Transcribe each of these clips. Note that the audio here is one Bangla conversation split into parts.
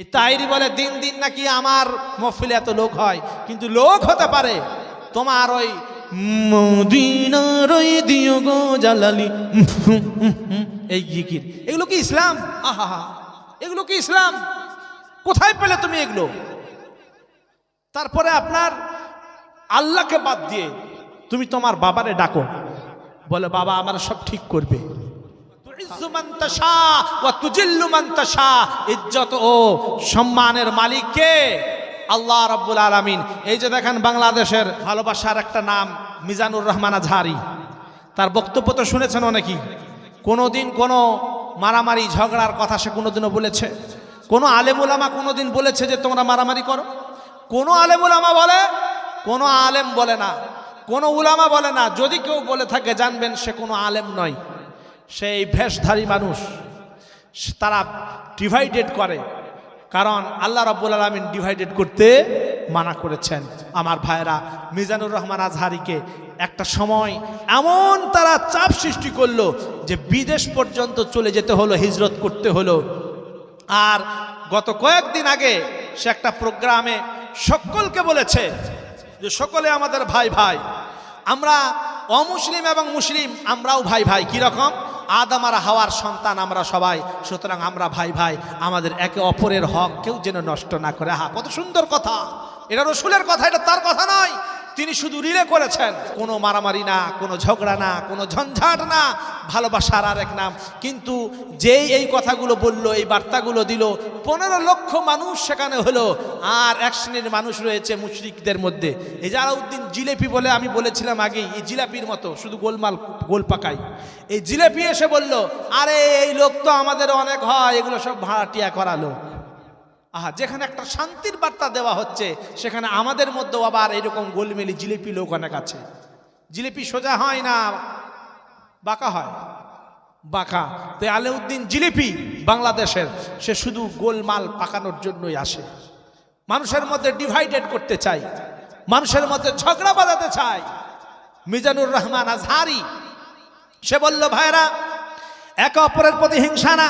এই তাইরি বলে, দিন দিন নাকি আমার মফিলে এত লোক হয়। কিন্তু লোক হতে পারে। তোমার ওই মদিনার ওই দিও গো জালালি। এই জিকির এগুলো কি ইসলাম? আহা। এগুলো কি ইসলাম? কোথায় পেলে তুমি এগুলো? তারপরে আপনার আল্লাহকে বাদ দিয়ে তুমি তোমার বাবারে ডাকো। বলে, বাবা, আমার সব ঠিক করবে। ইজ্জত ও সম্মানের মালিক কে? আল্লাহ রাব্বুল আলামিন। এই যে দেখেন বাংলাদেশের ভালোবাসার একটা নাম, মিজানুর রহমান আজহারি। তার বক্তব্য তো শুনেছেন অনেকেই। কোনোদিন কোনো মারামারি, ঝগড়ার কথা সে কোনোদিনও বলেছে। কোনো আলেমুলামা কোনোদিন বলেছে যে তোমরা মারামারি করো? কোনো আলেমুলামা বলে, কোনো আলেম বলে না। কোনো উলামা বলে না। যদি কেউ বলে থাকে, জানবেন সে কোনো আলেম নয়। সেই ভেষধারী মানুষ, তারা ডিভাইডেড করে। কারণ আল্লাহ রব্বুল আলমিন ডিভাইডেড করতে মানা করেছেন। আমার ভাইরা মিজানুর রহমান আজহারিকে একটা সময় এমন তারা চাপ সৃষ্টি করল যে বিদেশ পর্যন্ত চলে যেতে হলো, হিজরত করতে হলো। আর গত কয়েকদিন আগে সে একটা প্রোগ্রামে সকলকে বলেছে যে, সকলে আমাদের ভাই ভাই আমরা অমুসলিম এবং মুসলিম, আমরাও ভাই ভাই কীরকম আদম আর হাওয়ার সন্তান আমরা সবাই, সুতরাং আমরা ভাই ভাই, আমাদের একে অপরের হক কেউ যেন নষ্ট না করে। হা কত সুন্দর কথা। এটা রসুলের কথা, এটা তার কথা নয়। তিনি শুধু রিলে করেছেন। কোনো মারামারি না, কোনো ঝগড়া না, কোনো ঝঞ্ঝাট না, ভালোবাসার আর এক নাম। কিন্তু যেই এই কথাগুলো বলল, এই বার্তাগুলো দিল, পনেরো লক্ষ মানুষ সেখানে হলো, আর এক শ্রেণির মানুষ রয়েছে মুশরিকদের মধ্যে। এই জালাউদ্দিন জিলেপি বলে আমি বলেছিলাম আগেই, এই জিলাপির মতো, শুধু গোলমাল, গোল পাকাই। এই জিলেপি এসে বলল, আরে, এই লোক তো আমাদের অনেক হয়, এগুলো সব ভাড়াটিয়া করা লোক। আহা, যেখানে একটা শান্তির বার্তা দেওয়া হচ্ছে, সেখানে আমাদের মধ্যেও আবার এরকম গোলমেলি জিলিপি লোক অনেক আছে। জিলিপি সোজা হয় না, বাঁকা হয়? বাঁকা। তো আলেউদ্দিন জিলিপি বাংলাদেশের, সে শুধু গোলমাল পাকানোর জন্যই আসে। মানুষের মধ্যে ডিভাইডেড করতে চাই মানুষের মধ্যে ঝগড়া বাঁধাতে চায়। মিজানুর রহমান আজহারি, সে বলল ভাইরা একে অপরের প্রতি হিংসা না,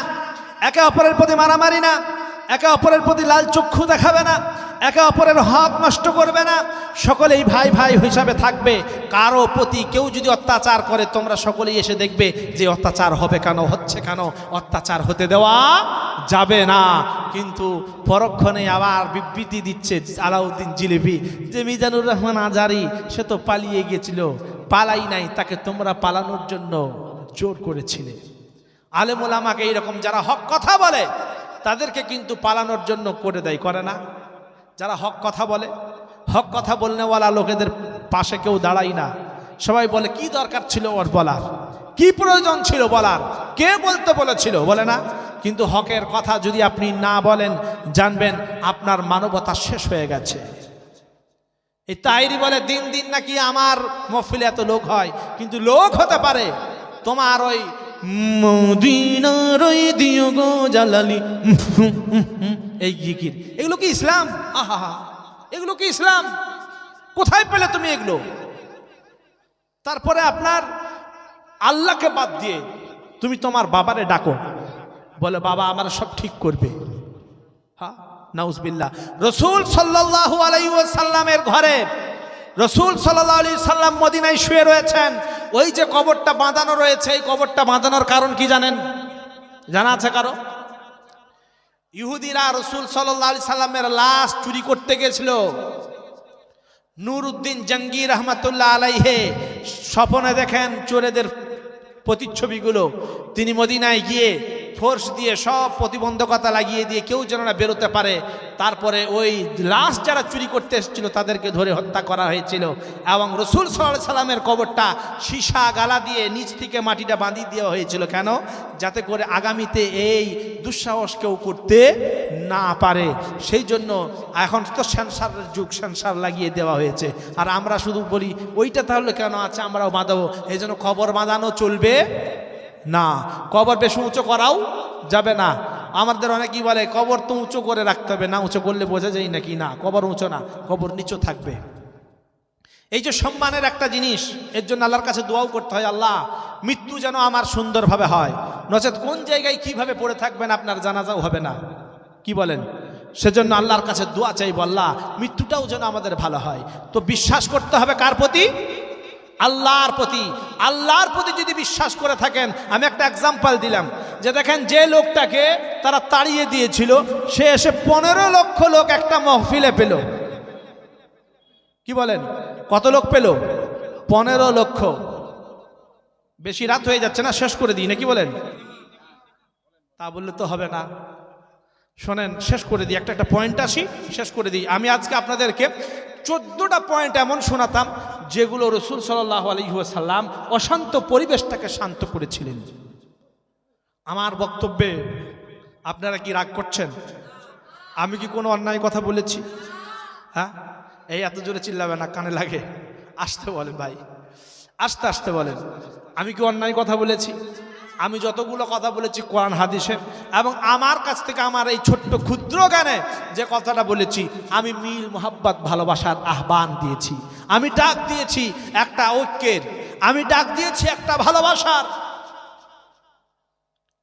একে অপরের প্রতি মারামারি না একে অপরের প্রতি লাল চক্ষু দেখাবে না, একে অপরের হক নষ্ট করবে না। সকলেই ভাই ভাই হিসাবে থাকবে। কারও প্রতি কেউ যদি অত্যাচার করে, তোমরা সকলেই এসে দেখবে যে অত্যাচার হবে কেন, হচ্ছে কেন। অত্যাচার হতে দেওয়া যাবে না। কিন্তু পরক্ষণে আবার বিবৃতি দিচ্ছে আলাউদ্দিন জিলিপি, যে মিজানুর রহমান আজারি, সে তো পালিয়ে গিয়েছিল। পালাই নাই, তাকে তোমরা পালানোর জন্য জোর করেছিলে। আলেমুল আমাকে এইরকম যারা হক কথা বলে তাদেরকে কিন্তু পালানোর জন্য করে দেয়, করে না। যারা হক কথা বলে, হক কথা বলনেওয়ালা লোকেদের পাশে কেউ দাঁড়াই না। সবাই বলে, কি দরকার ছিল ওর বলার? কি প্রয়োজন ছিল বলার? কে বলতে বলেছিল? বলে না। কিন্তু হকের কথা যদি আপনি না বলেন, জানবেন আপনার মানবতা শেষ হয়ে গেছে। এই তাইরি বলে, দিন দিন নাকি আমার মফিলে এত লোক হয়। কিন্তু লোক হতে পারে। তোমার ওই মদিনার ওই দিও গো জালালি। এই জিকির এগুলো কি ইসলাম? আহা এগুলো কি ইসলাম? কোথায় পেলে তুমি এগুলো? তারপরে আপনার আল্লাহকে বাদ দিয়ে তুমি তোমার বাবারে ডাকো। বলে, বাবা, আমার সব ঠিক করবে। হ্যাঁ নাউজবিল্লা রসুল সাল্লাহ আলাই সাল্লামের ঘরে, রসুল সাল্লাহ আলি সাল্লাম মদিনায় শুয়ে রয়েছেন। ওই যে কবরটা বাঁধানো রয়েছে, এই কবরটা বাঁধানোর কারণ কি জানেন? জানা আছে কারও? ইহুদিরা রসুল সাল্লি সাল্লামের লাশ চুরি করতে গেছিল। নুরউদ্দিন জঙ্গি রহমতুল্লাহ আলাইহে, স্বপনে দেখেন চোরেদের প্রতিচ্ছবিগুলো। তিনি মদিনায় গিয়ে ফোর্স দিয়ে সব প্রতিবন্ধকতা লাগিয়ে দিয়ে কেউ যেন না বেরোতে পারে। তারপরে ওই লাশ যারা চুরি করতে এসেছিল, তাদেরকে ধরে হত্যা করা হয়েছিল এবং রসুল সাল্লাহ সাল্লামের কবরটা সীসা গালা দিয়ে নিচ থেকে মাটিটা বাঁধিয়ে দেওয়া হয়েছিল। কেন? যাতে করে আগামীতে এই দুঃসাহস কেউ করতে না পারে। সেই জন্য এখন তো সেন্সারের যুগ, সেন্সার লাগিয়ে দেওয়া হয়েছে। আর আমরা শুধু বলি, ওইটা তাহলে কেন আছে? আমরাও বাঁধাবো। এই জন্য কবর বাঁধানো চলবে না, কবর বেশি উঁচু করাও যাবে না। আমাদের অনেকেই বলে, কবর তো উঁচু করে রাখতে হবে। না, উঁচু করলে বোঝা যায় নাকি না? কবর উঁচু না, কবর নিচু থাকবে। এই যে সম্মানের একটা জিনিস, এর জন্য আল্লাহর কাছে দোয়াও করতে হয়, আল্লাহ, মৃত্যু যেন আমার সুন্দরভাবে হয়। নচেত কোন জায়গায় কীভাবে পড়ে থাকবেন আপনার জানাজাও হবে না। কি বলেন? সেজন্য আল্লাহর কাছে দোয়া চাই আল্লাহ, মৃত্যুটাও যেন আমাদের ভালো হয়। তো বিশ্বাস করতে হবে কার প্রতি? আল্লাহর প্রতি আল্লাহর প্রতি যদি বিশ্বাস করে থাকেন, আমি একটা এক্সাম্পল দিলাম। যে দেখেন, যে লোকটাকে তারা তাড়িয়ে দিয়েছিল, সে এসে পনেরো লক্ষ লোক একটা মহফিলে পেল। কি বলেন? কত লোক পেল? পনেরো লক্ষ। বেশি রাত হয়ে যাচ্ছে না, শেষ করে দিই, নাকি বলেন? তা বললে তো হবে না। শোনেন, শেষ করে দিই, একটা একটা পয়েন্ট আসি, শেষ করে দিই। আমি আজকে আপনাদেরকে চোদ্দোটা পয়েন্ট এমন শোনাতাম যেগুলো রসুল সাল্লাহ আলহিহাসাল্লাম অশান্ত পরিবেশটাকে শান্ত করেছিলেন। আমার বক্তব্যে আপনারা কি রাগ করছেন? আমি কি কোনো অন্যায় কথা বলেছি? হ্যাঁ? এই এত জোরে চিল্লাবে না, কানে লাগে। আসতে বলেন ভাই। আস্তে আস্তে বলেন। আমি কি অন্যায় কথা বলেছি? আমি যতগুলো কথা বলেছি কোরআন, হাদিসের, এবং আমার কাছ থেকে আমার এই ছোট্ট ক্ষুদ্র গানে যে কথাটা বলেছি, আমি মিল, মোহাব্বত, ভালোবাসার আহ্বান দিয়েছি। আমি ডাক দিয়েছি একটা ঐক্যের, আমি ডাক দিয়েছি একটা ভালোবাসার।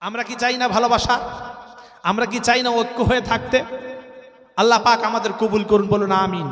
আমরা কি চাই না ভালোবাসা আমরা কি চাই না ঐক্য হয়ে থাকতে? আল্লাহ পাক আমাদের কবুল করুন, বলুন, আমিন।